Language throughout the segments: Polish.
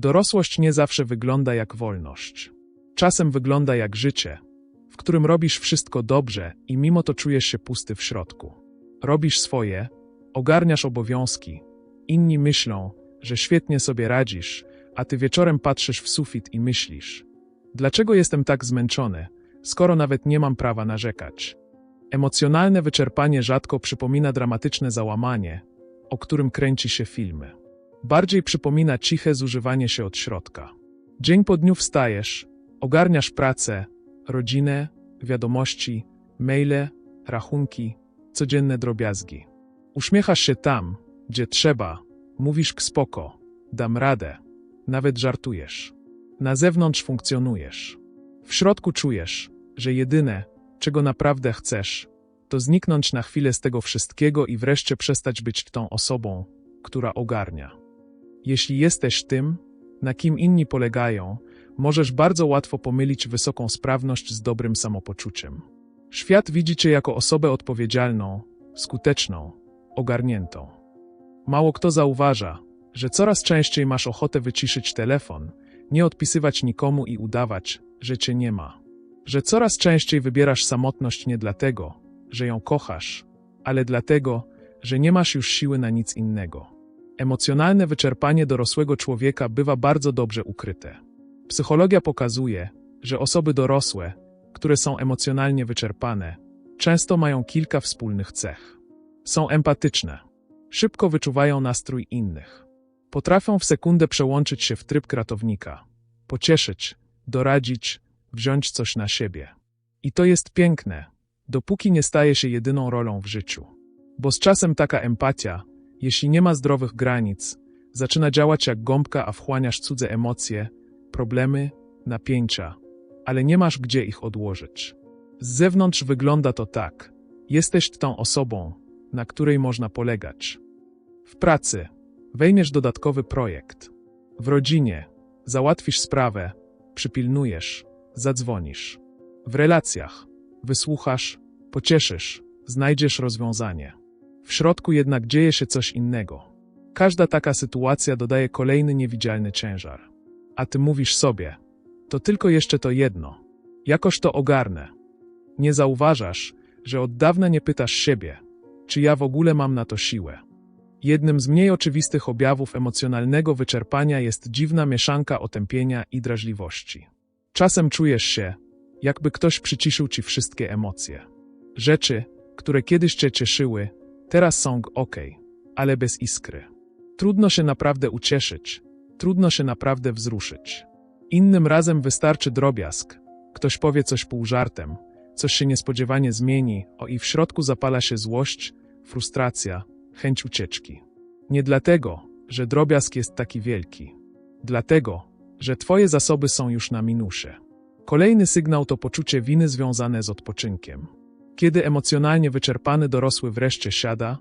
Dorosłość nie zawsze wygląda jak wolność. Czasem wygląda jak życie, w którym robisz wszystko dobrze i mimo to czujesz się pusty w środku. Robisz swoje, ogarniasz obowiązki. Inni myślą, że świetnie sobie radzisz, a ty wieczorem patrzysz w sufit i myślisz: Dlaczego jestem tak zmęczony, skoro nawet nie mam prawa narzekać? Emocjonalne wyczerpanie rzadko przypomina dramatyczne załamanie, o którym kręci się filmy. Bardziej przypomina ciche zużywanie się od środka. Dzień po dniu wstajesz, ogarniasz pracę, rodzinę, wiadomości, maile, rachunki, codzienne drobiazgi. Uśmiechasz się tam, gdzie trzeba, mówisz spoko, dam radę, nawet żartujesz. Na zewnątrz funkcjonujesz. W środku czujesz, że jedyne, czego naprawdę chcesz, to zniknąć na chwilę z tego wszystkiego i wreszcie przestać być tą osobą, która ogarnia. Jeśli jesteś tym, na kim inni polegają, możesz bardzo łatwo pomylić wysoką sprawność z dobrym samopoczuciem. Świat widzi cię jako osobę odpowiedzialną, skuteczną, ogarniętą. Mało kto zauważa, że coraz częściej masz ochotę wyciszyć telefon, nie odpisywać nikomu i udawać, że cię nie ma. Że coraz częściej wybierasz samotność nie dlatego, że ją kochasz, ale dlatego, że nie masz już siły na nic innego. Emocjonalne wyczerpanie dorosłego człowieka bywa bardzo dobrze ukryte. Psychologia pokazuje, że osoby dorosłe, które są emocjonalnie wyczerpane, często mają kilka wspólnych cech. Są empatyczne, szybko wyczuwają nastrój innych, potrafią w sekundę przełączyć się w tryb kratownika, pocieszyć, doradzić, wziąć coś na siebie. I to jest piękne, dopóki nie staje się jedyną rolą w życiu. Bo z czasem taka empatia, jeśli nie ma zdrowych granic, zaczyna działać jak gąbka, a wchłaniasz cudze emocje, problemy, napięcia, ale nie masz gdzie ich odłożyć. Z zewnątrz wygląda to tak. Jesteś tą osobą, na której można polegać. W pracy wejmiesz dodatkowy projekt. W rodzinie załatwisz sprawę, przypilnujesz, zadzwonisz. W relacjach wysłuchasz, pocieszysz, znajdziesz rozwiązanie. W środku jednak dzieje się coś innego. Każda taka sytuacja dodaje kolejny niewidzialny ciężar. A ty mówisz sobie, to tylko jeszcze to jedno. Jakoś to ogarnę. Nie zauważasz, że od dawna nie pytasz siebie, czy ja w ogóle mam na to siłę. Jednym z mniej oczywistych objawów emocjonalnego wyczerpania jest dziwna mieszanka otępienia i drażliwości. Czasem czujesz się, jakby ktoś przyciszył ci wszystkie emocje. Rzeczy, które kiedyś cię cieszyły, teraz są ok, ale bez iskry. Trudno się naprawdę ucieszyć, trudno się naprawdę wzruszyć. Innym razem wystarczy drobiazg. Ktoś powie coś pół żartem, coś się niespodziewanie zmieni, o i w środku zapala się złość, frustracja, chęć ucieczki. Nie dlatego, że drobiazg jest taki wielki. Dlatego, że twoje zasoby są już na minusie. Kolejny sygnał to poczucie winy związane z odpoczynkiem. Kiedy emocjonalnie wyczerpany dorosły wreszcie siada,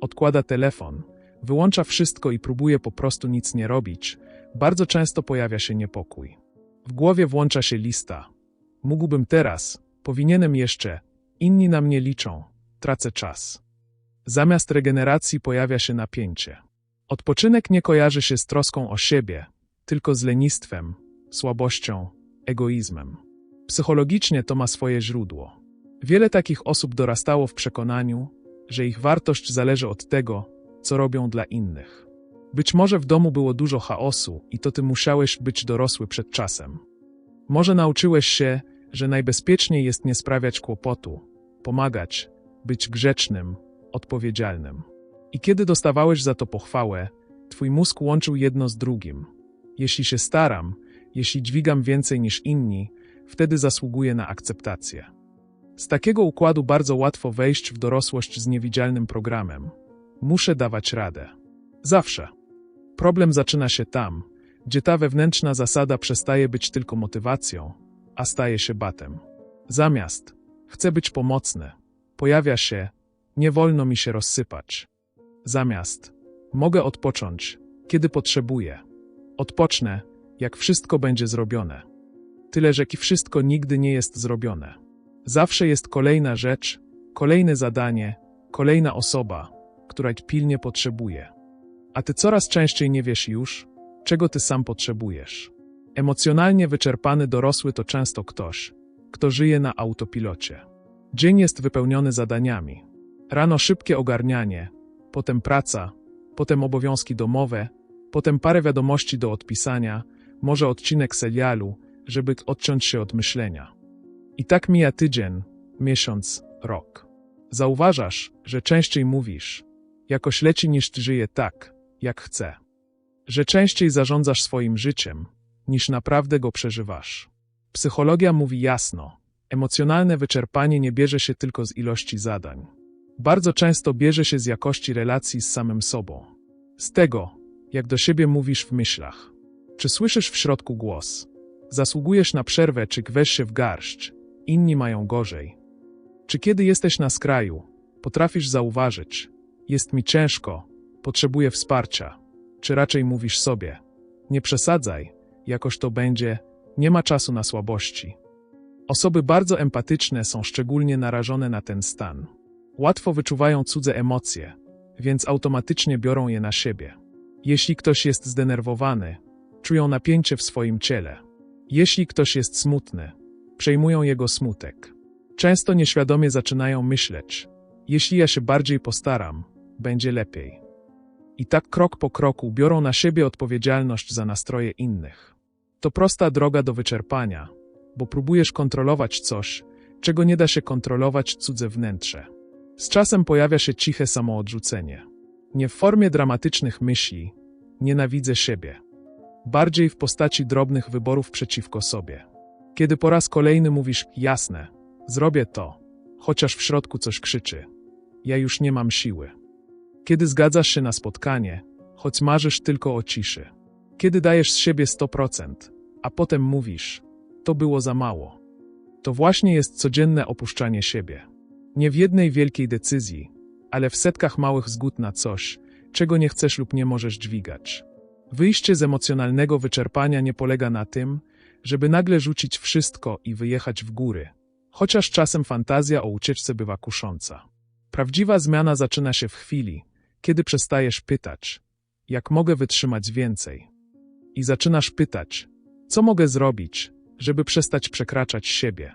odkłada telefon, wyłącza wszystko i próbuje po prostu nic nie robić, bardzo często pojawia się niepokój. W głowie włącza się lista. Mógłbym teraz, powinienem jeszcze, inni na mnie liczą, tracę czas. Zamiast regeneracji pojawia się napięcie. Odpoczynek nie kojarzy się z troską o siebie, tylko z lenistwem, słabością, egoizmem. Psychologicznie to ma swoje źródło. Wiele takich osób dorastało w przekonaniu, że ich wartość zależy od tego, co robią dla innych. Być może w domu było dużo chaosu i to ty musiałeś być dorosły przed czasem. Może nauczyłeś się, że najbezpieczniej jest nie sprawiać kłopotu, pomagać, być grzecznym, odpowiedzialnym. I kiedy dostawałeś za to pochwałę, twój mózg łączył jedno z drugim. Jeśli się staram, jeśli dźwigam więcej niż inni, wtedy zasługuję na akceptację. Z takiego układu bardzo łatwo wejść w dorosłość z niewidzialnym programem. Muszę dawać radę. Zawsze. Problem zaczyna się tam, gdzie ta wewnętrzna zasada przestaje być tylko motywacją, a staje się batem. Zamiast chcę być pomocny, pojawia się nie wolno mi się rozsypać. Zamiast mogę odpocząć, kiedy potrzebuję. Odpocznę, jak wszystko będzie zrobione. Tyle, że wszystko nigdy nie jest zrobione. Zawsze jest kolejna rzecz, kolejne zadanie, kolejna osoba, która pilnie potrzebuje. A ty coraz częściej nie wiesz już, czego ty sam potrzebujesz. Emocjonalnie wyczerpany dorosły to często ktoś, kto żyje na autopilocie. Dzień jest wypełniony zadaniami. Rano szybkie ogarnianie, potem praca, potem obowiązki domowe, potem parę wiadomości do odpisania, może odcinek serialu, żeby odciąć się od myślenia. I tak mija tydzień, miesiąc, rok. Zauważasz, że częściej mówisz, jakoś leci niż żyje tak, jak chce. Że częściej zarządzasz swoim życiem, niż naprawdę go przeżywasz. Psychologia mówi jasno, emocjonalne wyczerpanie nie bierze się tylko z ilości zadań. Bardzo często bierze się z jakości relacji z samym sobą. Z tego, jak do siebie mówisz w myślach. Czy słyszysz w środku głos? Zasługujesz na przerwę, czy weź się w garść? Inni mają gorzej. Czy kiedy jesteś na skraju, potrafisz zauważyć, jest mi ciężko, potrzebuję wsparcia, czy raczej mówisz sobie, nie przesadzaj, jakoś to będzie, nie ma czasu na słabości. Osoby bardzo empatyczne są szczególnie narażone na ten stan. Łatwo wyczuwają cudze emocje, więc automatycznie biorą je na siebie. Jeśli ktoś jest zdenerwowany, czują napięcie w swoim ciele. Jeśli ktoś jest smutny, przejmują jego smutek. Często nieświadomie zaczynają myśleć: Jeśli ja się bardziej postaram, będzie lepiej. I tak krok po kroku biorą na siebie odpowiedzialność za nastroje innych. To prosta droga do wyczerpania, bo próbujesz kontrolować coś, czego nie da się kontrolować cudze wnętrze. Z czasem pojawia się ciche samoodrzucenie. Nie w formie dramatycznych myśli, nienawidzę siebie. Bardziej w postaci drobnych wyborów przeciwko sobie. Kiedy po raz kolejny mówisz jasne, zrobię to, chociaż w środku coś krzyczy. Ja już nie mam siły. Kiedy zgadzasz się na spotkanie, choć marzysz tylko o ciszy. Kiedy dajesz z siebie 100%, a potem mówisz, to było za mało. To właśnie jest codzienne opuszczanie siebie. Nie w jednej wielkiej decyzji, ale w setkach małych zgód na coś, czego nie chcesz lub nie możesz dźwigać. Wyjście z emocjonalnego wyczerpania nie polega na tym, żeby nagle rzucić wszystko i wyjechać w góry, chociaż czasem fantazja o ucieczce bywa kusząca. Prawdziwa zmiana zaczyna się w chwili, kiedy przestajesz pytać, jak mogę wytrzymać więcej. I zaczynasz pytać, co mogę zrobić, żeby przestać przekraczać siebie.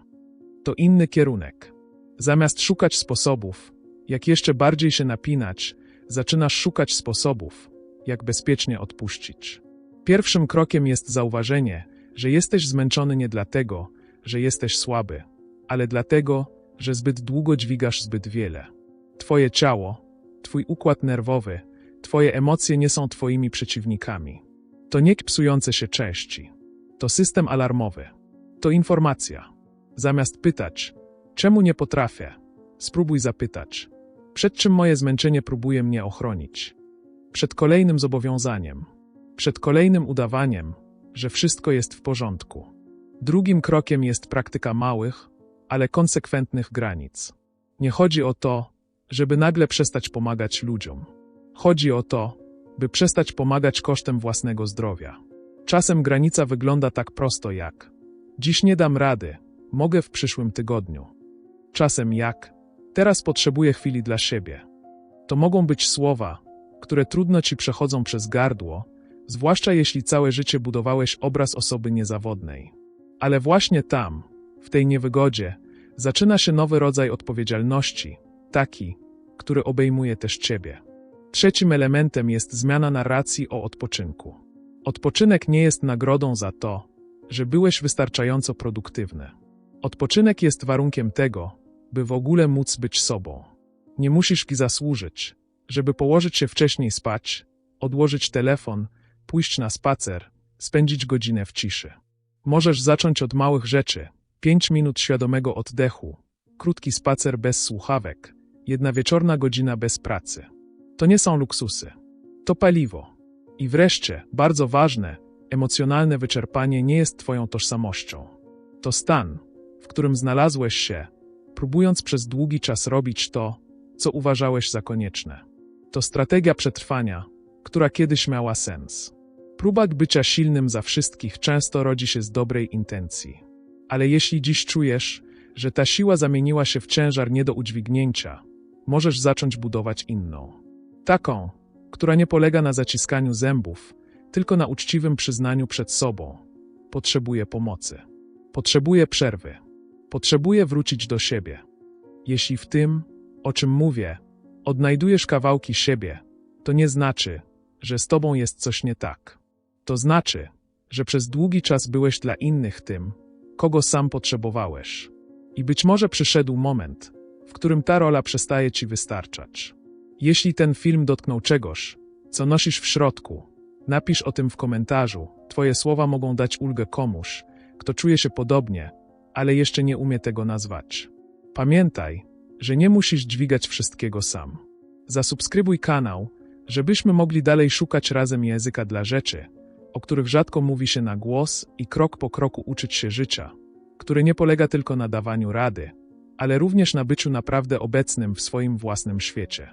To inny kierunek. Zamiast szukać sposobów, jak jeszcze bardziej się napinać, zaczynasz szukać sposobów, jak bezpiecznie odpuścić. Pierwszym krokiem jest zauważenie, że jesteś zmęczony nie dlatego, że jesteś słaby, ale dlatego, że zbyt długo dźwigasz zbyt wiele. Twoje ciało, twój układ nerwowy, twoje emocje nie są twoimi przeciwnikami. To nie psujące się części. To system alarmowy. To informacja. Zamiast pytać, czemu nie potrafię, spróbuj zapytać, przed czym moje zmęczenie próbuje mnie ochronić. Przed kolejnym zobowiązaniem. Przed kolejnym udawaniem, że wszystko jest w porządku. Drugim krokiem jest praktyka małych, ale konsekwentnych granic. Nie chodzi o to, żeby nagle przestać pomagać ludziom. Chodzi o to, by przestać pomagać kosztem własnego zdrowia. Czasem granica wygląda tak prosto jak: Dziś nie dam rady, mogę w przyszłym tygodniu. Czasem jak: Teraz potrzebuję chwili dla siebie. To mogą być słowa, które trudno ci przechodzą przez gardło, zwłaszcza jeśli całe życie budowałeś obraz osoby niezawodnej. Ale właśnie tam, w tej niewygodzie, zaczyna się nowy rodzaj odpowiedzialności, taki, który obejmuje też ciebie. Trzecim elementem jest zmiana narracji o odpoczynku. Odpoczynek nie jest nagrodą za to, że byłeś wystarczająco produktywny. Odpoczynek jest warunkiem tego, by w ogóle móc być sobą. Nie musisz ki zasłużyć, żeby położyć się wcześniej spać, odłożyć telefon, pójść na spacer, spędzić godzinę w ciszy. Możesz zacząć od małych rzeczy: pięć minut świadomego oddechu, krótki spacer bez słuchawek, jedna wieczorna godzina bez pracy. To nie są luksusy. To paliwo. I wreszcie, bardzo ważne, emocjonalne wyczerpanie nie jest Twoją tożsamością. To stan, w którym znalazłeś się, próbując przez długi czas robić to, co uważałeś za konieczne. To strategia przetrwania, która kiedyś miała sens. Próba bycia silnym za wszystkich często rodzi się z dobrej intencji. Ale jeśli dziś czujesz, że ta siła zamieniła się w ciężar nie do udźwignięcia, możesz zacząć budować inną. Taką, która nie polega na zaciskaniu zębów, tylko na uczciwym przyznaniu przed sobą. Potrzebuję pomocy. Potrzebuję przerwy. Potrzebuję wrócić do siebie. Jeśli w tym, o czym mówię, odnajdujesz kawałki siebie, to nie znaczy, że z tobą jest coś nie tak. To znaczy, że przez długi czas byłeś dla innych tym, kogo sam potrzebowałeś. I być może przyszedł moment, w którym ta rola przestaje ci wystarczać. Jeśli ten film dotknął czegoś, co nosisz w środku, napisz o tym w komentarzu. Twoje słowa mogą dać ulgę komuś, kto czuje się podobnie, ale jeszcze nie umie tego nazwać. Pamiętaj, że nie musisz dźwigać wszystkiego sam. Zasubskrybuj kanał, żebyśmy mogli dalej szukać razem języka dla rzeczy, o których rzadko mówi się na głos i krok po kroku uczyć się życia, które nie polega tylko na dawaniu rady, ale również na byciu naprawdę obecnym w swoim własnym świecie.